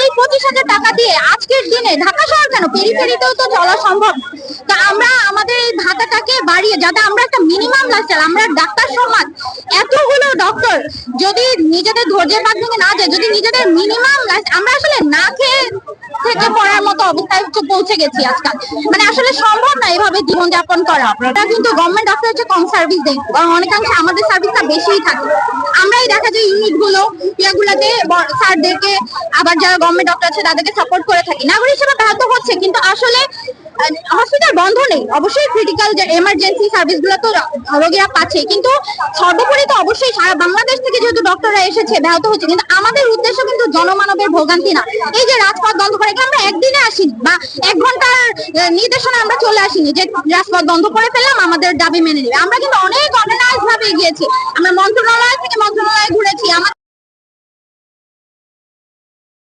এই পঁচিশ হাজার টাকা দিয়ে আজকের দিনে ঢাকা শহর কেন? পেরিফেরিতেও তো চলা সম্ভব। তা আমরা আমাদের এই বাড়িয়ে, যাতে আমরা একটা মিনিমাম লাইফস্টাইল আমরা ডাক্তার সমাজ, এতগুলো ডক্টর যদি নিজেদের ধৈর্যের ভেঙে না যায়, যদি নিজেদের মিনিমাম আমরা আসলে না খেয়ে থেকে পড়ার মতো অবস্থায় পৌঁছে গেছি আজকাল। মানে আসলে সম্ভব না এভাবে জীবনযাপন করা। আমরা কিন্তু গভর্নমেন্ট ডক্টর হচ্ছে কম সার্ভিস দেয়। অনেকাংশে আমাদের সার্ভিসটা বেশিই থাকে। আমরাই দেখা যায় ইউনিটগুলো ইয়াগুলাতে স্যারদেরকে আবার যারা গভর্নমেন্ট ডক্টর আছে, তাদেরকে সাপোর্ট করে থাকি। নাগরিক হিসেবে ব্যাহত হচ্ছে, কিন্তু আসলে হসপিটাল বন্ধ নেই। অবশ্যই ক্রিটিক্যাল যে এমার্জেন্সি সার্ভিসগুলো তো রোগীরা পাচ্ছে, কিন্তু সর্বোপরি তো অবশ্যই সারা বাংলাদেশ থেকে যেহেতু ডক্টররা এসেছে, ব্যাহত হচ্ছে। কিন্তু আমাদের উদ্দেশ্য কিন্তু জনমানবের ভোগান্তি না। এই যে রাজপথ বন্ধ করে আমরা একদিনে আসিনি, বা এক ঘণ্টার নির্দেশনা আমরা চলে আসিনি যে রাজপথ বন্ধ করে ফেললাম, আমাদের দাবি মেনে নেবে। আমরা কিন্তু অনেক অর্গানাইজ ভাবে গিয়েছি আমরা মন্ত্রণালয় থেকে মন্ত্রণালয় আমাদের